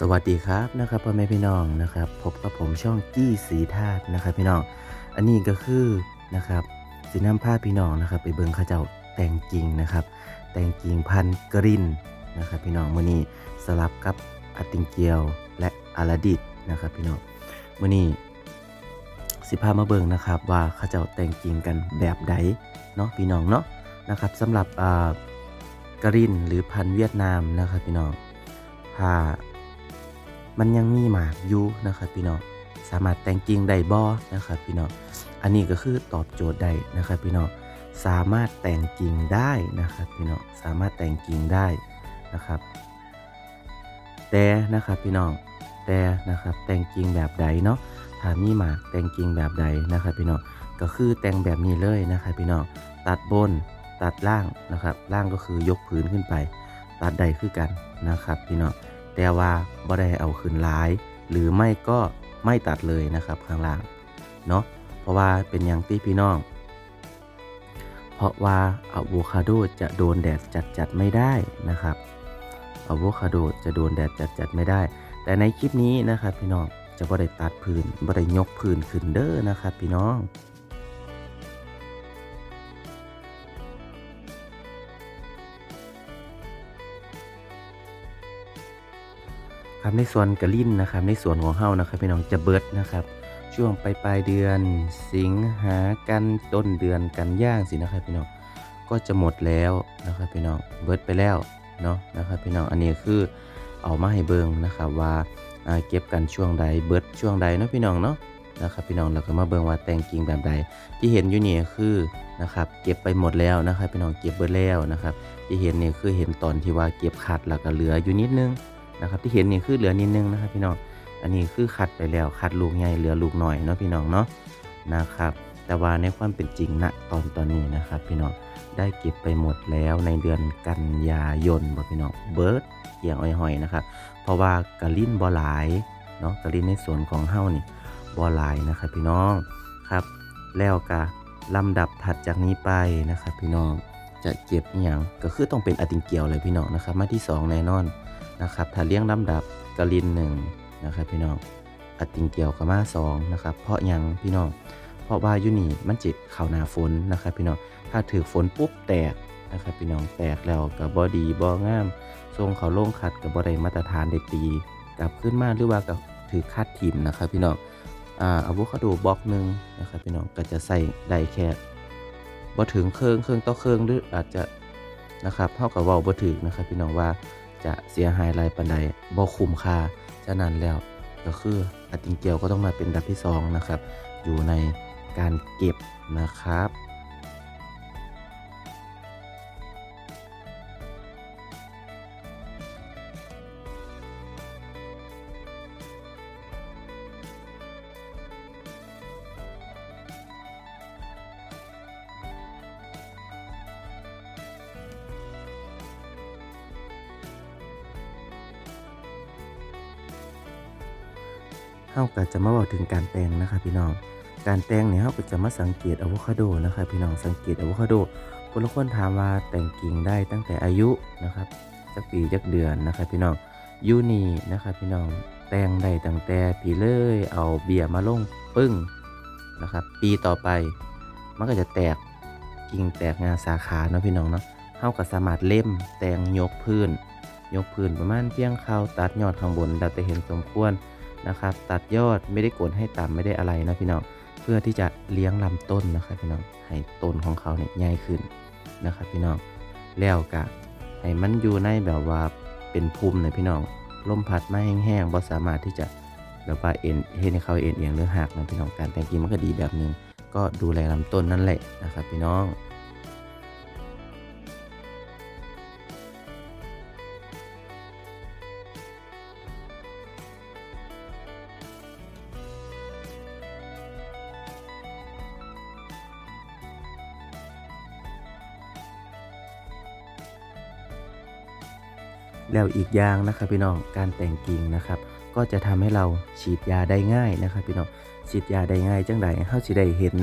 สวัสดีครับนะครับพ่อแม่พี่น้องนะครับพบกับผมช่องกี้สีธาตุนะครับพี่น้อง อันนี้ก็คือนะครับสีน้ำผ้าพี่น้องนะครับ ไปเบิงข้าเจ้าแต่งกิ่งนะครับ แต่งกิ่งพันกรินนะครับพี่น้องมื่อนี้สลับกับอัติงเกียวและอาราดิดนะครับพี่น้องมื่อนี้สิพามาเบิงนะครับว่าข้าเจ้าแต่งกิ่งกันแบบใดเนาะพี่น้องเนาะนะครับสำหรับอ่ากรินหรือพันเวียดนามนะครับพี่น้องถ้า มันยังมีหมากอยู่นะครับพี่น้องสามารถแต่งกิ่งได้บ่นะครับพี่น้องอันนี้ก็คือตอบโจทย์ได้นะครับพี่น้องสามารถแต่งกิ่งได้นะครับพี่น้องสามารถแต่งกิ่งได้นะครับ แต่นะครับพี่น้องแต่นะครับแต่งกิ่งแบบใดเนาะถ้ามีหมากแต่งกิ่งแบบใดนะครับพี่น้องก็คือแต่งแบบนี้เลยนะครับพี่น้องตัดบนตัดล่างนะครับ ล่างก็คือยกพื้นขึ้นไป ตัดใดคือกันนะครับพี่น้อง แต่ว่าบ่ได้เอาขึ้นหลาย หรือไม่ก็ไม่ตัดเลยนะครับข้างล่างเนาะเพราะว่าเป็นอย่างที่พี่น้อง เพราะว่าอะโวคาโดจะโดนแดดจัดๆไม่ได้นะครับอะโวคาโดจะโดนแดดจัดๆไม่ได้ แต่ในคลิปนี้นะครับพี่น้องจะบ่ได้ตัดพื้นบ่ได้ยกพื้นขึ้นเด้อนะครับพี่น้อง ครับในส่วนกระลิ่นนะครับ ในส่วนของเฮานะครับพี่น้องจะเบิดนะครับ ช่วงปลายปลายเดือน สิงหากันต้นเดือนกันย่างสินะครับพี่น้องก็จะหมดแล้วนะครับพี่น้องเบิดไปแล้วเนาะนะครับพี่น้องอันนี้คือเอามาให้เบิงนะครับว่าเก็บกันช่วงใดเบิดช่วงใดเนาะพี่น้องเนาะนะครับพี่น้องแล้วก็มาเบิ่งว่าแต่งกิ่งแบบใด ที่เห็นอยู่นี่คือนะครับเก็บไปหมดแล้วนะครับพี่น้องเก็บเบิดแล้วนะครับ ที่เห็นนี่คือเห็นตอนที่ว่าเก็บขัดแล้วก็เหลืออยู่นิดนึง นะครับ ที่เห็นนี่คือเหลือนิดนึงนะครับพี่น้อง อันนี้คือคัดไปแล้วคัดลูกใหญ่เหลือลูกหน่อยเนาะพี่น้องเนาะนะครับ แต่ว่าในความเป็นจริงณตอนตอนนี้นะครับ พี่น้องได้เก็บไปหมดแล้วในเดือนกันยายนบ่พี่น้องเบิร์ดเกี่ยงอ้อยหอยนะครับ เพราะว่ากะลิ้นบ่หลายเนาะกะลิ้นในส่วนของเฮ้านี่บ่หลายนะครับ พี่น้องครับ แล้วกะลำดับถัดจากนี้ไปนะครับ พี่น้องจะเก็บอย่างก็คือต้องเป็นอติงเกียวเลยพี่น้องนะครับมาที่สองแน่นอน นะครับถ้าเลี้ยงลำดับกะลินหนึ่งนะครับพี่น้องอัดติงเกี่ยวกับมาสองนะครับเพราะยังพี่น้องเพราะว่ายุนี่มันจิเข้านาฝนนะครับพี่น้องถ้าถือฝนปุ๊บแตกนะครับพี่น้องแตกแล้วกับบอดีบองามทรงเขาโล่งขัดกับบอไดมาตรฐานได้ตีกลับขึ้นมาหรือว่ากับถือคัดถิ่มนะครับพี่น้องอ่าอะโวคาโดบล็อกหนึ่งนะครับพี่น้องก็จะใส่ได้แค่บ่ถึงเครื่องเครื่องต่อเครื่องหรืออาจจะนะครับเท่ากับว่าบ่ถึงนะครับพี่น้องว่า จะเสียหายรายปันใดบ่คุ้มค่าฉะนั้นแล้วก็คืออติงเกียวก็ต้องมาเป็นอันดับที่สองนะครับ อยู่ในการเก็บนะครับ เฮาก็จะมาบอกถึงการแต่งนะครับพี่น้อง การแต่งเนี่ยเฮาก็จะมาสังเกตอะโวคาโดนะครับพี่น้องสังเกตอะโวคาโดคนละคนถามว่าแต่งกิ่งได้ตั้งแต่อายุนะครับจักปีจักเดือนนะครับพี่น้องยูนีนะครับพี่น้องแต่งได้ตั้งแต่ปีเลยเอาเบียร์มาลงปึ้งนะครับ ปีต่อไปมันก็จะแตกกิ่งแตกงาสาขาเนาะพี่น้องเนาะเฮาก็สามารถเล่มแต่งยกพื้น ยกพื้นประมาณเพียงเข้าตัดยอดข้างบนเราจะเห็นสมควร นะครับ ตัดยอดไม่ได้กดให้ต่ำไม่ได้อะไรนะพี่น้องเพื่อที่จะเลี้ยงลำต้นนะครับพี่น้องให้ต้นของเขาเนี่ยใหญ่ขึ้นนะครับพี่น้องแล้วกะให้มันอยู่ในแบบว่าเป็นภูมินะพี่น้องลมพัดไม่แห้งๆบ่สามารถที่จะแบบว่าเอ็นเห็นให้เขาเอ็นเอียงหรือหักนะพี่น้องการแต่งกิ่งมันก็ดีแบบหนึงก็ดูแลลำต้นนั่นแหละนะครับพี่น้อง แล้วอีกอย่างนะครับพี่น้องการแต่งกิ่งนะครับ ก็จะทำให้เราฉีดยาได้ง่ายนะครับพี่น้องฉีดยาได้ง่ายจังใดเขาสิได้เห็น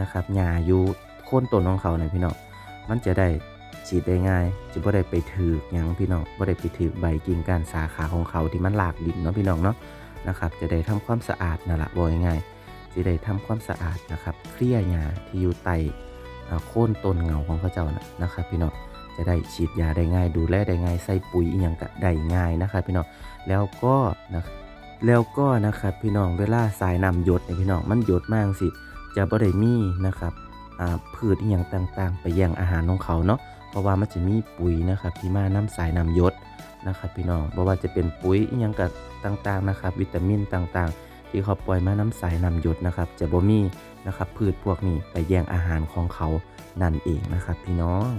นะครับหญ้าอยู่โค่นต้นของเขาเนี่ยพี่น้องมันจะได้ฉีดได้ง่ายจะบ่ได้ไปถือหยังพี่น้องบ่ได้ไปถือใบกิ่งก้านสาขาของเขาที่มันหลากดินเนาะพี่น้องเนาะนะครับจะได้ทำความสะอาดนั่นละบ่ง่ายจะได้ทำความสะอาดนะครับเคลี่ยหญ้าที่อยู่ใต้โค่นต้นเงาของเขาเจ้านะนะครับพี่น้อง จะได้ฉีดยาได้ง่าย ดูแลได้ง่ายใส่ปุ๋ยอีหยังก็ได้ง่ายนะครับพี่น้องแล้วก็นะแล้วก็นะครับพี่น้องเวลาสายน้ำหยดเนี่ยพี่น้องมันหยดมากสิจะบ่ได้มีนะครับอ่าพืชอีหยังต่างๆ ไปแย่งอาหารของเขาเนาะเพราะว่ามันจะมีปุ๋ยนะครับที่มาน้ำสายน้ำหยศนะครับพี่น้องเพราะว่าจะเป็นปุ๋ยอหยังกับต่างๆนะครับ วิตามินต่างๆ ที่เขาปล่อยมาน้ำสายน้ำหยศนะครับ จะบ่มีนะครับพืชพวกนี้ไปแย่งอาหารของเขานั่นเองนะครับพี่น้อง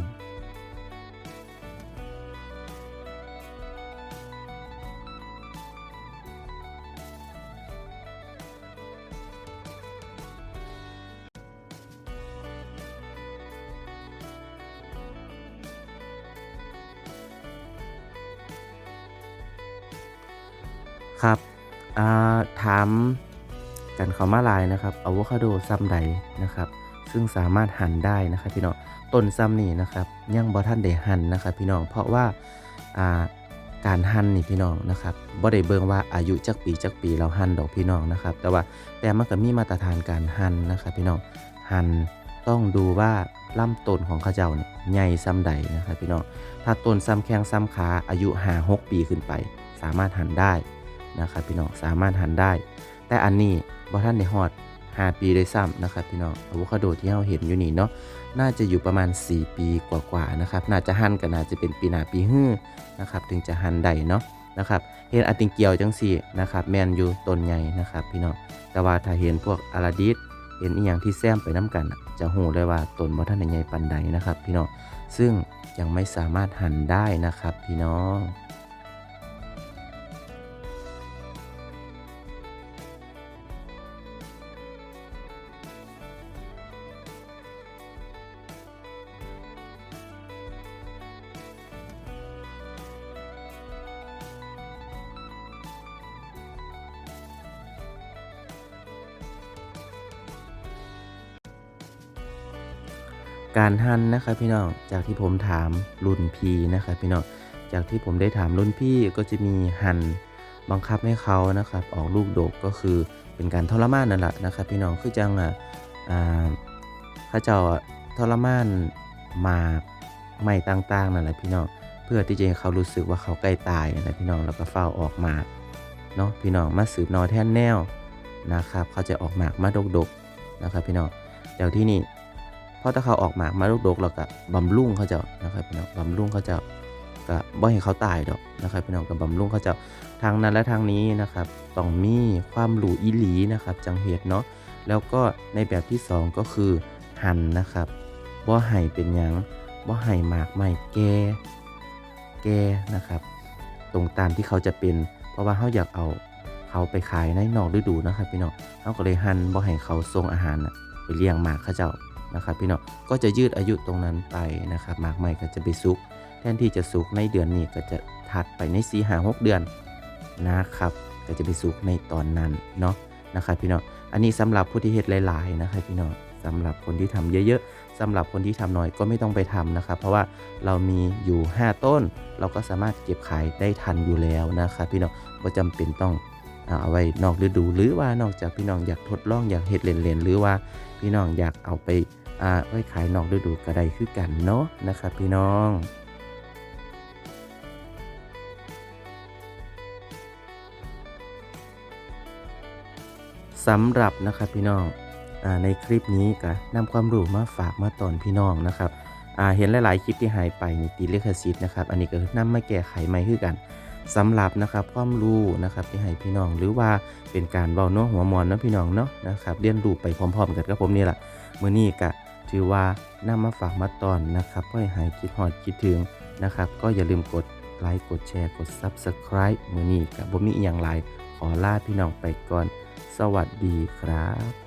ครับาถามกันเขามาลายนะครับอะโวคาโดซ้ำใดนะครับ ซึ่งสามารถหั่นได้นะครับพี่น้องต้นซ้ำนี่นะครับยังบ่ท่านได้หั่นนะครับพี่น้องเพราะว่าาการหั่นนี่พี่น้องนะครับบ่ได้เบิ่งว่าอายุจักปีจักปีเราหั่นดอกพี่น้องนะครับ แต่ว่าแต่มันก็มีมาตรฐานการหั่นนะครับพี่น้องหั่นต้องดูว่าลำต้นของเขาเจ้าเนี่ยใหญ่ซ้ำใดนะครับพี่น้องถ้าต้นซ้ำแข้งซ้ำขาอายุ5 6ปีขึ้นไป สามารถหั่นได้ นะครับพี่น้องสามารถหันได้ แต่อันนี้บ่ท่านได้ฮอด5ปีได้ซ้ำนะครับพี่น้องอะโวคาโดที่เราเห็นอยู่นี่เนาะน่าจะอยู่ประมาณ 4 ปีกว่าๆนะครับน่าจะหั่นก็น่าจะเป็นปีหน้าปีฮื้อนะครับถึงจะหั่นได้เนาะนะครับเห็นอาติงเกียวจังซี่นะครับแมนอยู่ต้นใหญ่นะครับพี่น้องแต่ว่าถ้าเห็นพวกอาราดิสเห็นอีหยังที่แซมไปน้กัน จะหูเลยว่าต้นบ่ท่านได้ใหญ่ปานใดนะครับพี่น้องซึ่งยังไม่สามารถหั่นได้นะครับพี่น้อง การหั่นนะครับพี่น้องจากที่ผมถามรุ่นพี่นะครับพี่น้องจากที่ผมได้ถามรุ่นพี่ก็จะมีหั่นบังคับให้เขานะครับออกลูกดกก็คือเป็นการทรมานนั่นแหละนะครับ พี่น้องคือจังอะอ่าเจ้าทรมานมาไม่ต่างๆนั่นแหละพี่น้องเพื่อที่จะให้เขารู้สึกว่าเขาใกล้ตายนะพี่น้องแล้วก็เฝ้าออกมาเนาะพี่น้องมาสืบนอแท่นแนวนะครับเขาจะออกหมากมาดกๆนะครับพี่น้องเดี๋ยวที่นี่ พอถ้าเขาออกหมากมาลูกดกแล้วก็บำรุงเขาจ้านะครับพี่น้องบำรุงเขาจ้าก็บ่ให้เขาตายดอกนะครับพี่น้องก็บำรุงเขาจ้าทางนั้นและทางนี้นะครับต้องมีความหลูอีหลีนะครับจังเหตุเนาะแล้วก็ในแบบที่สองก็คือหั่นนะครับบ่ให้เป็นยังบ่ให้หมากไม่แก่แก่นะครับ ตรงตามที่เขาจะเป็น เพราะว่าเขาอยากเอาเขาไปขายในนอกฤดูนะครับพี่น้องเขาก็เลยหั่นบ่ให้เขาส่งอาหารนะไปเลี้ยงหมากเขาเจ้า นะครับพี่น้องก็จะยืดอายุตรงนั้นไปนะครับหมากใหม่ก็จะไปสุก แทนที่จะสุกในเดือนนี้ก็จะถัดไปใน4ีหาหกเดือนนะครับก็จะไปสุกในตอนนั้นเนาะนะครับพี่น้องอันนี้สำหรับผู้ที่เฮ็ดหลายๆนะครับพี่น้องสำหรับคนที่ทำเยอะๆสำหรับคนที่ทำน้อยก็ไม่ต้องไปทำนะครับ เพราะว่าเรามีอยู่ 5 ต้น เราก็สามารถเก็บขายได้ทันอยู่แล้วนะครับพี่น้องก็จำเป็นต้องเอาไว้นอกฤดูหรือว่านอกจากพี่น้องอยากทดลองอยากเฮ็ดเล่นๆหรือว่าพี่น้องอยากเอาไป อ่าไว้ขายนอกฤดูก็ได้คือกันเนาะนะครับพี่น้องสำหรับนะครับพี่น้องอาในคลิปนี้ก็นำความรู้มาฝากมาตอนพี่น้องนะครับอ่าเห็นหลาย ๆ คลิปที่หายไปในติดลิขสิทธิ์นะครับอันนี้ก็นำมาแก้ไขใหม่คือกันสำหรับนะครับความรู้นะครับที่ให้พี่น้องหรือว่าเป็นการเบาเนาะหัวมอนเนาะพี่น้องเนาะนะครับเรียนรู้ไปพร้อม ๆ กันกับผมนี่แหละมื้อนี้ก็ ถือว่านำมาฝากมาตอนนะครับก็ให้หายคิดหอดคิดถึงนะครับ ก็อย่าลืมกดไลค์กดแชร์กด Subscribe มือนี้กับ่มีอย่างไรขอลาพี่น้องไปก่อน สวัสดีครับ